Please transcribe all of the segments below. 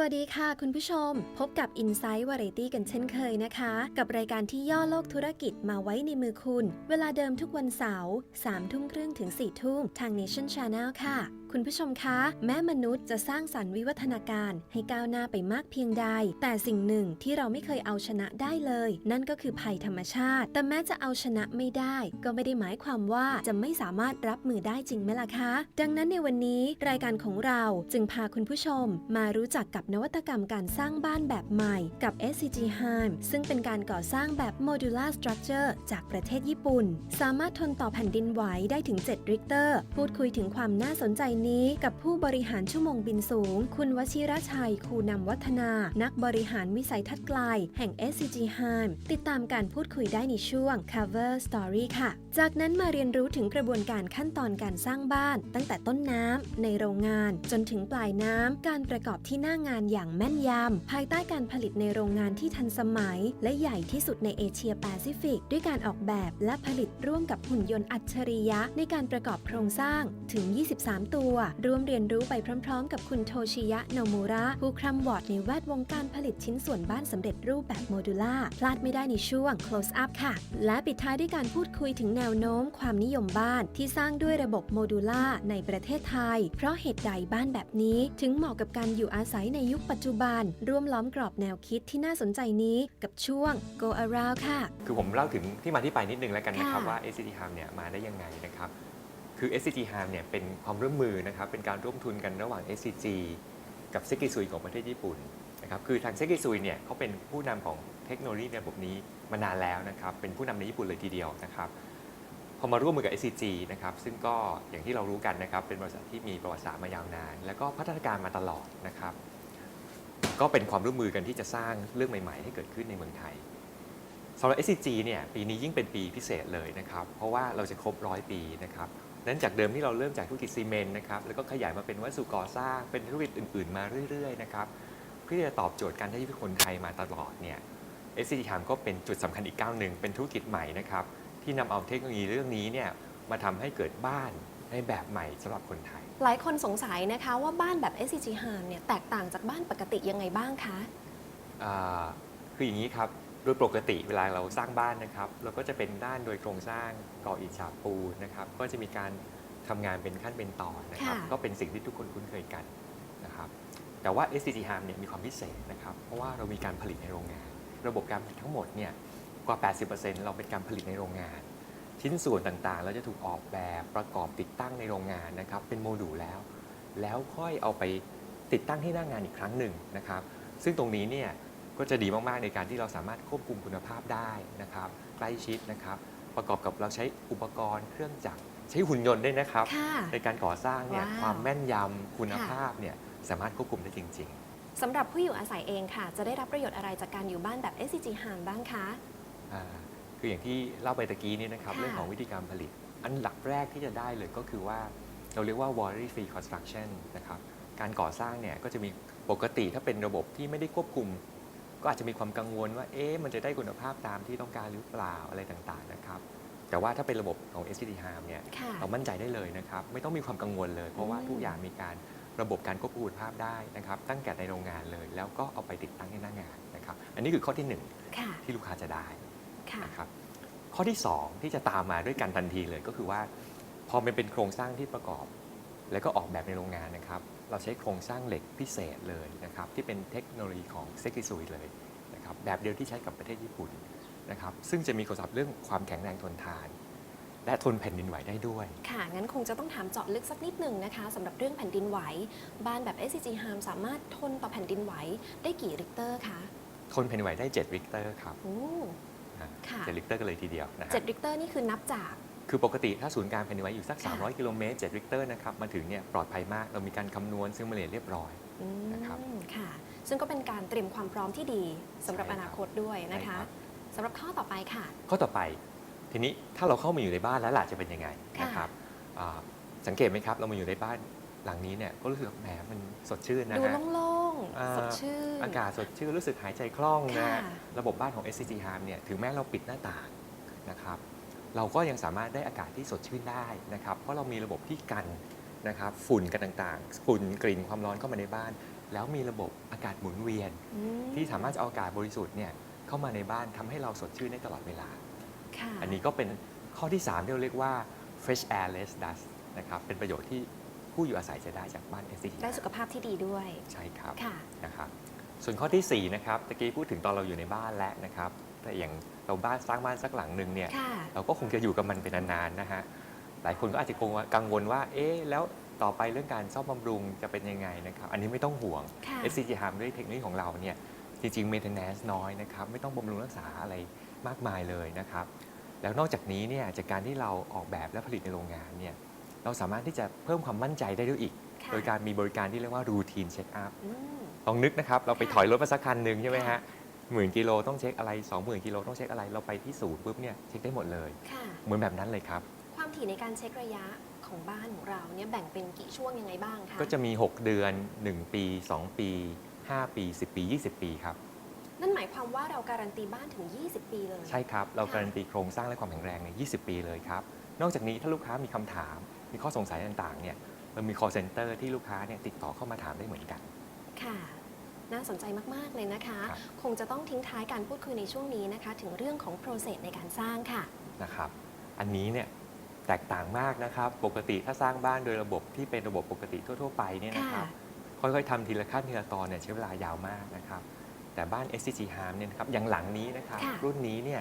วัสดีค่ะ คุณผู้ชม พบกับ i n s i ซต์วาไรตี้กันเช่นเคยนะคะ กับรายการที่ย่อโลกธุรกิจมาไว้ในมือคุณ เวลาเดิมทุกวันเสาร์สามทุ่มครึ่งถึง4ทุ่มทาง Nation Channel ค่ะ คุณผู้ชมคะ แม้มนุษย์จะสร้างสรรค์วิวัฒนาการให้ก้าวหน้าไปมากเพียงใด แต่สิ่งหนึ่งที่เราไม่เคยเอาชนะได้เลย นั่นก็คือภัยธรรมชาติ แต่แม้จะเอาชนะไม่ได้ ก็ไม่ได้หมายความว่าจะไม่สามารถรับมือได้จริงไหมล่ะคะ ดังนั้นในวันนี้รายการของเราจึงพาคุณผู้ชม มารู้จักกับนวัตกรรมการสร้างบ้านแบบใหม่กับ SCG Home ซึ่งเป็นการก่อสร้างแบบ modular structure จากประเทศญี่ปุ่น สามารถทนต่อแผ่นดินไหวได้ถึง 7 ริกเตอร์ พูดคุยถึงความน่าสนใจนี้กับผู้บริหารชั่วโมงบินสูง คุณวชิรชัย คูนำวัฒนา นักบริหารวิสัยทัศน์ไกล แห่ง SCG Home ติดตามการพูดคุยได้ในช่วง cover story ค่ะ จากนั้นมาเรียนรู้ถึงกระบวนการขั้นตอนการสร้างบ้าน ตั้งแต่ต้นน้ำในโรงงาน จนถึงปลายน้ำการประกอบที่หน้างานอย่างแม่นยำภายใต้การผลิตในโรงงานที่ทันสมัย และใหญ่ที่สุดในเอเชียแปซิฟิก ด้วยการออกแบบและผลิตร่วมกับหุ่นยนต์อัจฉริยะในการประกอบโครงสร้างถึง 23 ตัวร่วมเรียนรู้ไปพร้อมๆ กับคุณโทชิยะโนมูระ ผู้คร่ำวอดในแวดวงการผลิตชิ้นส่วนบ้านสำเร็จรูปแบบโมดูล่าพลาดไม่ได้ในช่วง close up ค่ะ และปิดท้ายด้วยการพูดคุยถึงแนวโน้มความนิยมบ้านที่สร้างด้วยระบบโมดูล่าในประเทศไทย เพราะเหตุใดบ้านแบบนี้ถึงเหมาะกับการอยู่อาศัยในยุคปัจจุบัน ร่วมล้อมกรอบแนวคิดที่น่าสนใจนี้กับช่วง go around ค่ะ คือผมเล่าถึงที่มาที่ไปนิดนึงแล้วกันนะครับค่ะ ว่า SCT Harm เนี่ยมาได้ยังไงนะครับ คือ SCT Harm เนี่ยเป็นความร่วมมือนะครับเป็นการร่วมทุนกันระหว่าง SCG กับเซกิซุยของประเทศญี่ปุ่นนะครับคือทางเซกิซุยเนี่ยเขาเป็นผู้นำของเทคโนโลยีในระบบนี้มานานแล้วนะครับเป็นผู้นำในญี่ปุ่นเลยทีเดียวนะครับพอมาร่วมมือกับ SCG นะครับซึ่งก็อย่างที่เรารู้กันนะครับเป็นบริษัทที่มีประวัติศาสตร์มายาวนาน แล้วก็พัฒนาการมาตลอดนะครับก็เป็นความร่วมมือกันที่จะสร้างเรื่องใหม่ ๆ ให้เกิดขึ้นในเมืองไทยสำหรับ SCG เนี่ยปีนี้ยิ่งเป็นปีพิเศษเลยนะครับเพราะว่าเราจะครบร้อยปีนะครับ นั้นจากเดิมที่เราเริ่มจากธุรกิจซีเมนต์นะครับแล้วก็ขยายมาเป็นวัสดุก่อสร้างเป็นธุรกิจอื่น ๆ มาเรื่อยๆนะครับเพื่อที่จะตอบโจทย์การใช้ชีวิตคนไทยมาตลอดเนี่ย SCG Time ก็เป็นจุดสำคัญอีกก้าวหนึ่งเป็นธุรกิจใหม่นะครับที่นำเอาเทคโนโลยีเรื่องนี้เนี่ยมาทำให้เกิดบ้านในแบบใหม่สำหรับคนไทย หลายคนสงสัยนะคะว่าบ้านแบบ SCG Home เนี่ยแตกต่างจากบ้านปกติยังไงบ้างคะอ่าคืออย่างนี้ครับ โดยปกติเวลาเราสร้างบ้านนะครับ เราก็จะเป็นด้านโดยโครงสร้างก่ออิฐฉาบปูนนะครับ ก็จะมีการทำงานเป็นขั้นเป็นตอนนะครับ ค่ะ ก็เป็นสิ่งที่ทุกคนคุ้นเคยกันนะครับ แต่ว่า SCG Harm เนี่ยมีความพิเศษนะครับ เพราะว่าเรามีการผลิตในโรงงาน ระบบการผลิตทั้งหมดเนี่ยกว่า 80%เราเป็นการผลิตในโรงงาน ชิ้นส่วนต่างๆ เราจะถูกออกแบบประกอบติดตั้งในโรงงานนะครับ เป็นโมดูลแล้ว แล้วค่อยเอาไปติดตั้งที่หน้างานอีกครั้งหนึ่งนะครับ ซึ่งตรงนี้เนี่ย ก็จะดีมากๆในการที่เราสามารถควบคุมคุณภาพได้นะครับใกล้ชิดนะครับ ประกอบกับเราใช้อุปกรณ์เครื่องจักรใช้หุ่นยนต์ด้วยนะครับ ค่ะ ในการก่อสร้างเนี่ยว้าว ความแม่นยำคุณภาพเนี่ยสามารถควบคุมได้จริงสำหรับผู้อยู่อาศัยเองค่ะ จะได้รับประโยชน์อะไรจากการอยู่บ้านแบบ SCG Home บ้างคะๆอ่าคืออย่างที่เล่าไปตะกี้นี้นะครับ ค่ะ เรื่องของวิธีการผลิต อันดับแรกที่จะได้เลยก็คือว่าเราเรียกว่า warranty free construction นะครับ การก่อสร้างเนี่ยก็จะมีปกติถ้าเป็นระบบที่ไม่ได้ควบคุม ก็อาจจะมีความกังวลว่าเอ๊ะมันจะได้คุณภาพตามที่ต้องการหรือเปล่าอะไรต่างๆนะครับแต่ว่าถ้าเป็นระบบของ SCD Harm เนี่ยค่ะเรามั่นใจได้เลยนะครับไม่ต้องมีความกังวลเลย เพราะว่าอืม ทุกอย่างมีการระบบการควบคุมคุณภาพได้นะครับตั้งแต่ในโรงงานเลย แล้วก็เอาไปติดตั้งในหน้างานนะครับอันนี้คือข้อที่หนึ่งค่ะ ที่ลูกค้าจะได้ ค่ะ นะครับข้อที่ 2 ที่จะตามมาด้วยกันทันทีเลยก็คือว่า พอมันเป็นโครงสร้างที่ประกอบ แล้วก็ออกแบบในโรงงานนะครับ เราใช้โครงสร้างเหล็กพิเศษเลยนะครับ ที่เป็นเทคโนโลยีของเซกิซุยเลยนะครับแบบเดียวที่ใช้กับประเทศญี่ปุ่นนะครับ ซึ่งจะมีคุณสมบัติเรื่องความแข็งแรงทนทาน และทนแผ่นดินไหวได้ด้วย ค่ะ งั้นคงจะต้องถามเจาะลึกสักนิดหนึ่งนะคะสำหรับเรื่องแผ่นดินไหว บ้านแบบ SCG Home สามารถทนต่อแผ่นดินไหวได้กี่ริกเตอร์คะทนแผ่นดินไหวได้7ริกเตอร์ครับโอ้อ่าค่ะเจ็ดริกเตอร์กันเลยทีเดียวนะคเจ็รัดบริกเตอร์นี่คือนับจาก คือปกติถ้าศูนย์กลางแผ่นดินไหวอยู่สักค่ะ300 กิโลเมตร7ริกเตอร์นะครับมาถึงเนี่ยปลอดภัยมากเรามีการคำนวณซึ่งมาเรียนเรียบร้อย อืมนะครับค่ะ ซึ่งก็เป็นการเตรียมความพร้อมที่ดีสำหรับใช่อครับนาคตด้วยนะใช่คะรับสำหรับข้อต่อไปค่ะ ข้อต่อไป ทีนี้ถ้าเราเข้ามาอยู่ในบ้านแล้วล่ะจะเป็นยังไงค่ะ นะครับอ่าสังเกตไหมครับเรามาอยู่ในบ้านหลังนี้เนี่ยก็รู้สึกว่าแหมมันสดชื่นนะดูฮะ โล่งอ่า ๆ สดชื่น อากาศสดชื่นรู้สึกหายใจคล่องนะค่ะ ระบบบ้านของ SCG Harm เนี่ยถึงแม้เราปิดหน้าต่างนะครับ เราก็ยังสามารถได้อากาศที่สดชื่นได้นะครับ เพราะเรามีระบบที่กันนะครับฝุ่นกันต่างๆ ฝุ่นกลิ่นความร้อนเข้ามาในบ้าน แล้วมีระบบอากาศหมุนเวียนอืมที่สามารถจะเอาอากาศบริสุทธิ์เนี่ยเข้ามาในบ้านทำให้เราสดชื่นได้ตลอดเวลาค่ะอันนี้ก็เป็นข้อที่ 3 ที่เราเรียกว่า fresh air less dust นะครับเป็นประโยชน์ที่ผู้อยู่อาศัยจะได้จากบ้าน SCT ได้สุขภาพที่ดีด้วย ใช่ครับ ค่ะ นะครับ ส่วนข้อทีสี่ 4 นะครับ ตะกี้พูดถึงตอนเราอยู่ในบ้านแล้วนะครับ แต่อย่างเราบ้านสร้างบ้านสักหลังหนึ่งเนี่ย ค่ะ เราก็คงจะอยู่กับมันเป็นนานๆนะฮะ หลายคนก็อาจจะกังวลว่า เอ๊ะ แล้วต่อไปเรื่องการซ่อมบำรุงจะเป็นยังไงนะครับ อันนี้ไม่ต้องห่วง ค่ะ SCG Harm ด้วยเทคโนโลยีของเราเนี่ย จริงๆ maintenance น้อยนะครับ ไม่ต้องบำรุงรักษาอะไรมากมายเลยนะครับ แล้วนอกจากนี้เนี่ยจากการที่เราออกแบบและผลิตในโรงงานเนี่ย เราสามารถที่จะเพิ่มความมั่นใจได้ด้วยอีก ค่ะโดยการมีบริการที่เรียกว่า routine check up อืม ลองนึกนะครับ เราไปค่ะถอยรถมาสักคันหนึ่งใช่ไหมค่ะฮะ หมื่นกิโลต้องเช็คอะไร 20,000กิโลต้องเช็คอะไรเราไปที่ศูนย์ปุ๊บเนี่ยเช็คได้หมดเลย ค่ะ เหมือนแบบนั้นเลยครับ ความถี่ในการเช็คระยะของบ้านของเราเนี่ยแบ่งเป็นกี่ช่วงยังไงบ้างคะก็จะมี 6 เดือน 1 ปี 2 ปี 5 ปี 10 ปี 20 ปีครับ นั่นหมายความว่าเราการันตีบ้านถึง 20 ปีเลยใช่ครับ เราค่ะการันตีโครงสร้างและความแข็งแรงใน 20 ปีเลยครับ นอกจากนี้ถ้าลูกค้ามีคำถาม มีข้อสงสัยต่างๆเนี่ยเรามี call center ที่ลูกค้าเนี่ยติดต่อเข้ามาถามได้เหมือนกัน ค่ะ น่าสนใจมาก ๆ เลยนะคะครับคงจะต้องทิ้งท้ายการพูดคุยในช่วงนี้นะคะ ถึงเรื่องของ process ในการสร้างค่ะนะครับ อันนี้เนี่ยแตกต่างมากนะครับ ปกติถ้าสร้างบ้านโดยระบบที่เป็นระบบปกติทั่ว ๆ ไปเนี่ยนะครับ ค่อย ๆทำทีละขั้นทีละตอนเนี่ยใช้เวลายาวมากนะครับ แต่บ้าน SCG Harm เนี่ยนะครับอย่างหลังนี้นะครับค่ะรุ่นนี้เนี่ย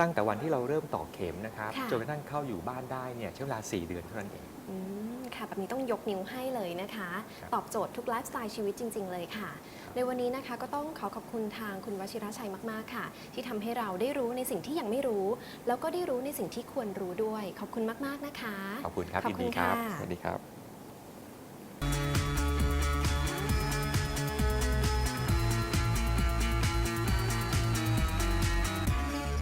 ตั้งแต่วันที่เราเริ่มต่อเข็มนะครับค่ะจนกระทั่งเข้าอยู่บ้านได้เนี่ยใช้เวลา 4 เดือนเท่านั้นเองอืมค่ะแบบนี้ต้องยกนิ้วให้เลยนะคะครับตอบโจทย์ทุกไลฟ์สไตล์ชีวิตจริง ๆ เลยค่ะ ในวันนี้นะคะก็ต้องขอขอบคุณทางคุณวชิรชัยมาก ๆ ค่ะ ที่ทำให้เราได้รู้ในสิ่งที่ยังไม่รู้ แล้วก็ได้รู้ในสิ่งที่ควรรู้ด้วย ขอบคุณมาก ๆ นะคะ ขอบคุณครับขอบยินคุณดีครับค่ะสวัสดีครับ